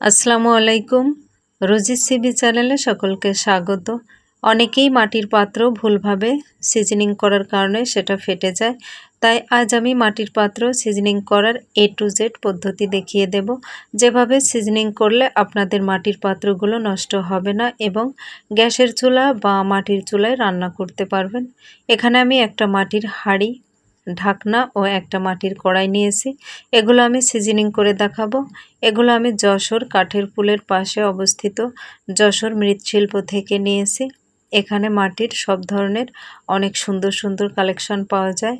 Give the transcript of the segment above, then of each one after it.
আসসালামু আলাইকুম। Rosie's CB চ্যানেলে সকলকে স্বাগত। অনেকেই মাটির পাত্র ভুলভাবে সিজনিং করার কারণে সেটা ফেটে যায়। তাই আজ আমি মাটির পাত্র সিজনিং করার এ টু জেড পদ্ধতি দেখিয়ে দেব। যেভাবে সিজনিং করলে আপনাদের মাটির পাত্রগুলো নষ্ট হবে না এবং গ্যাসের চুলা বা মাটির চুলায় রান্না করতে পারবেন। এখানে আমি একটা মাটির হাঁড়ি ঢাকনা ও একটা মাটির কড়াই নিয়েছি। এগুলো আমি সিজনিং করে দেখাবো। এগুলো আমি যশোর কাঠের পুলের পাশে অবস্থিত যশোর মৃৎশিল্প থেকে নিয়েছি। এখানে মাটির সব ধরনের অনেক সুন্দর সুন্দর কালেকশন পাওয়া যায়।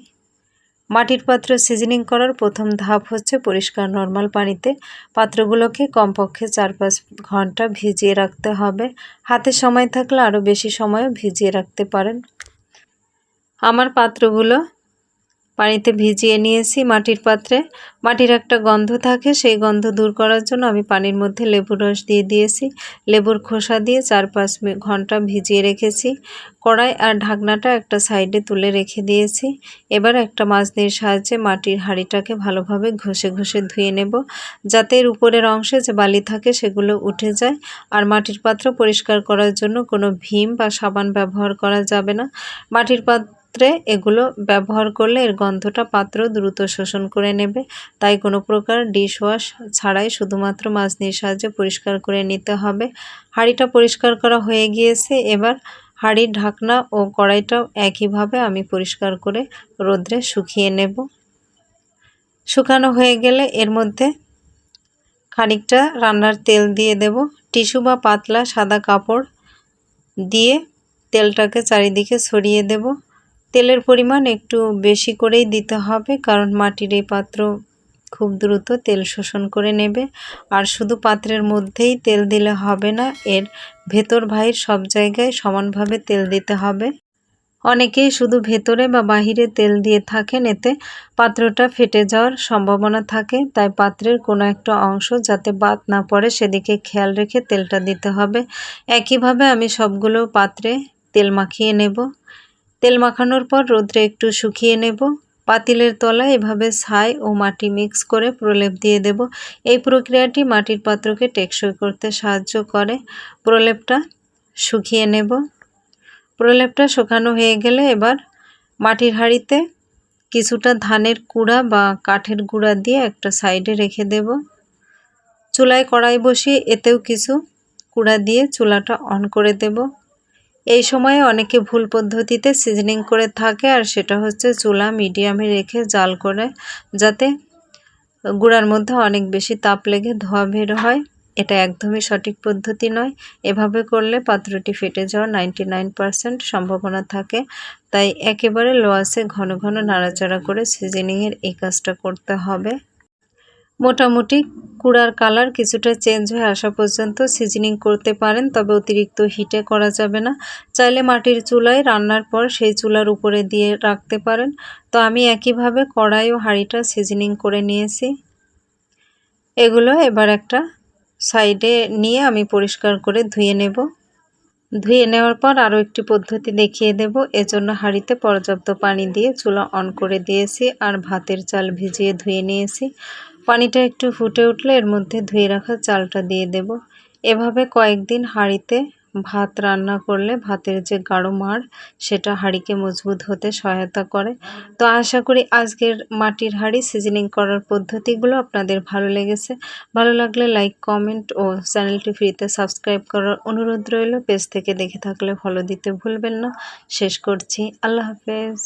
মাটির পাত্র সিজনিং করার প্রথম ধাপ হচ্ছে পরিষ্কার নর্মাল পানিতে পাত্রগুলোকে কমপক্ষে চার পাঁচ ঘণ্টা ভিজিয়ে রাখতে হবে। হাতে সময় থাকলে আরও বেশি সময়ও ভিজিয়ে রাখতে পারেন। আমার পাত্রগুলো পানিতে ভিজিয়ে নিয়েছি মাটির পাত্রে। মাটির একটা গন্ধ থাকে, সেই গন্ধ দূর করার জন্য আমি পানির মধ্যে লেবুর রস দিয়ে দিয়েছি। লেবুর খোসা দিয়ে চার পাঁচ ঘণ্টা ভিজিয়ে রেখেছি। কড়াই আর ঢাকনাটা একটা সাইডে তুলে রেখে দিয়েছি। এবার একটা মাছ মাজনির সাহায্যে মাটির হাঁড়িটাকে ভালোভাবে ঘষে ঘষে ধুয়ে নেব। যাতে এর উপরের অংশে যে বালি থাকে সেগুলো উঠে যায়। আর মাটির পাত্র পরিষ্কার করার জন্য কোনো ভীম বা সাবান ব্যবহার করা যাবে না। মাটির পাত্র পাত্রে এগুলো ব্যবহার করলে এর গন্ধটা পাত্র দ্রুত শোষণ করে নেবে। তাই কোনো প্রকার ডিশ ওয়াশ ছাড়াই শুধুমাত্র মাজনির সাহায্যে পরিষ্কার করে নিতে হবে। হাঁড়িটা পরিষ্কার করা হয়ে গিয়েছে। এবার হাঁড়ির ঢাকনা ও কড়াইটাও একইভাবে আমি পরিষ্কার করে রোদ্রে শুকিয়ে নেব। শুকানো হয়ে গেলে এর মধ্যে খানিকটা রান্নার তেল দিয়ে দেব। টিস্যু বা পাতলা সাদা কাপড় দিয়ে তেলটাকে চারিদিকে ছড়িয়ে দেব। তেলের পরিমাণ একটু বেশি করেই দিতে হবে, কারণ মাটির এই পাত্র খুব দ্রুত তেল শোষণ করে নেবে। আর শুধু পাত্রের মধ্যেই তেল দিলে হবে না, এর ভেতর ভাইয়ের সব জায়গায় সমানভাবে তেল দিতে হবে। অনেকেই শুধু ভেতরে বা বাহিরে তেল দিয়ে থাকেন, এতে পাত্রটা ফেটে যাওয়ার সম্ভাবনা থাকে। তাই পাত্রের কোনো একটা অংশ যাতে বাদ না পড়ে, সেদিকে খেয়াল রেখে তেলটা দিতে হবে। একইভাবে আমি সবগুলো পাত্রে তেল মাখিয়ে নেব। তেল মাখানোর পর রোদ্রে একটু শুকিয়ে নেব। পাতিলের তলায় এভাবে ছাই ও মাটি মিক্স করে প্রলেপ দিয়ে দেব। এই প্রক্রিয়াটি মাটির পাত্রকে টেকসই করতে সাহায্য করে। প্রলেপটা শুকিয়ে নেব। প্রলেপটা শুকানো হয়ে গেলে এবার মাটির হাঁড়িতে কিছুটা ধানের কুড়া বা কাঠের গুঁড়া দিয়ে একটা সাইডে রেখে দেব। চুলায় কড়াই বসিয়ে এতেও কিছু কুড়া দিয়ে চুলাটা অন করে দেব। এই সময়ে অনেকে ভুল পদ্ধতিতে সিজনিং করে থাকে আর সেটা হচ্ছে চুলা মিডিয়ামে রেখে জাল করে যাতে গুঁড়ার মধ্যে অনেক বেশি তাপ লেগে ধোয়া বের হয়। এটা একদমই সঠিক পদ্ধতি নয়। এভাবে করলে পাত্রটি ফেটে যাওয়ার নাইনটি নাইন পারসেন্ট সম্ভাবনা থাকে। তাই একেবারে লোয়াসে ঘন ঘন নাড়াচাড়া করে সিজনিংয়ের এই কাজটা করতে হবে। মোটামুটি কুড়ার কালার কিছুটা চেঞ্জ হয়ে আসা পর্যন্ত সিজনিং করতে পারেন, তবে অতিরিক্ত হিটে করা যাবে না। চাইলে মাটির চুলায় রান্নার পর সেই চুলার উপরে দিয়ে রাখতে পারেন। তো আমি একইভাবে কড়াই ও হাঁড়িটা সিজনিং করে নিয়েছি। এগুলো এবার একটা সাইডে নিয়ে আমি পরিষ্কার করে ধুয়ে নেব। ধুয়ে নেওয়ার পর আরও একটি পদ্ধতি দেখিয়ে দেব। এজন্য হাঁড়িতে পর্যাপ্ত পানি দিয়ে চুলা অন করে দিয়েছি আর ভাতের চাল ভিজিয়ে ধুয়ে নিয়েছি। পানিটা একটু ফুটে উঠলে এর মধ্যে ধুয়ে রাখা চালটা দিয়ে দেব। এভাবে কয়েকদিন হাঁড়িতে ভাত রান্না করলে ভাতের যে গাঢ় মাড়, সেটা হাঁড়িকে মজবুত হতে সহায়তা করে। তো আশা করি আজকের মাটির হাঁড়ি সিজনিং করার পদ্ধতিগুলো আপনাদের ভালো লেগেছে। ভালো লাগলে লাইক, কমেন্ট ও চ্যানেলটি ফ্রিতে সাবস্ক্রাইব করার অনুরোধ রইল। পেজ থেকে দেখে থাকলে ফলো দিতে ভুলবেন না। শেষ করছি। আল্লাহ হাফেজ।